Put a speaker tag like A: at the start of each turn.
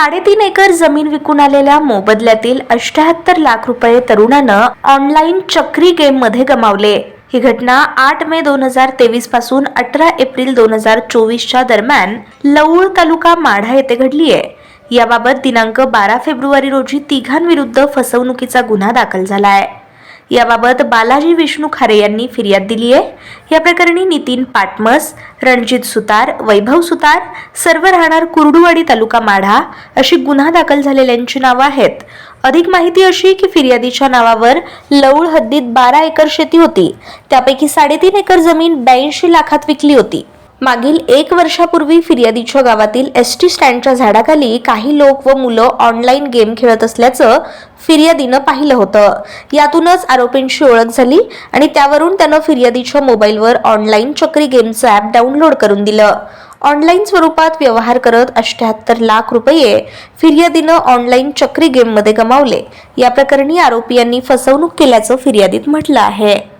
A: साडेतीन एकर जमीन विकून आलेल्या मोबदल्यातील अष्ट्याहत्तर लाख रुपये तरुणानं ऑनलाईन चक्री गेममध्ये गमावले. ही घटना आठ मे दोन हजार तेवीसपासून अठरा एप्रिल दोन हजार चोवीसच्या दरम्यान लवूळ तालुका माढा येथे घडली आहे याबाबत दिनांक बारा फेब्रुवारी रोजी तिघांविरुद्ध फसवणुकीचा गुन्हा दाखल झाला आहे याबाबत बालाजी विष्णू खारे यांनी फिर्याद दिली आहे. या प्रकरणी नितीन पाटमस रणजित सुतार वैभव सुतार सर्व राहणार कुर्डुवाडी तालुका माढा अशी गुन्हा दाखल झालेल्यांची नावं आहेत. अधिक माहिती अशी की फिर्यादीच्या नावावर लवळ हद्दीत बारा एकर शेती होती. त्यापैकी साडेतीन एकर जमीन ब्याऐंशी लाखात विकली होती. मागील एक वर्षापूर्वी फिर्यादीच्या गावातील एस टी स्टँडच्या झाडाखाली काही लोक व मुलं ऑनलाईन गेम खेळत असल्याचं फिर्यादीनं पाहिलं होतं. यातूनच आरोपींची ओळख झाली आणि त्यावरून त्यानं फिर्यादीच्या मोबाईलवर ऑनलाईन चक्री गेमचं ॲप डाउनलोड करून दिलं. ऑनलाईन स्वरूपात व्यवहार करत अष्ट्याहत्तर लाख रुपये फिर्यादीनं ऑनलाईन चक्री गेममध्ये गमावले. या प्रकरणी आरोपी यांनी फसवणूक केल्याचं फिर्यादीत म्हटलं आहे.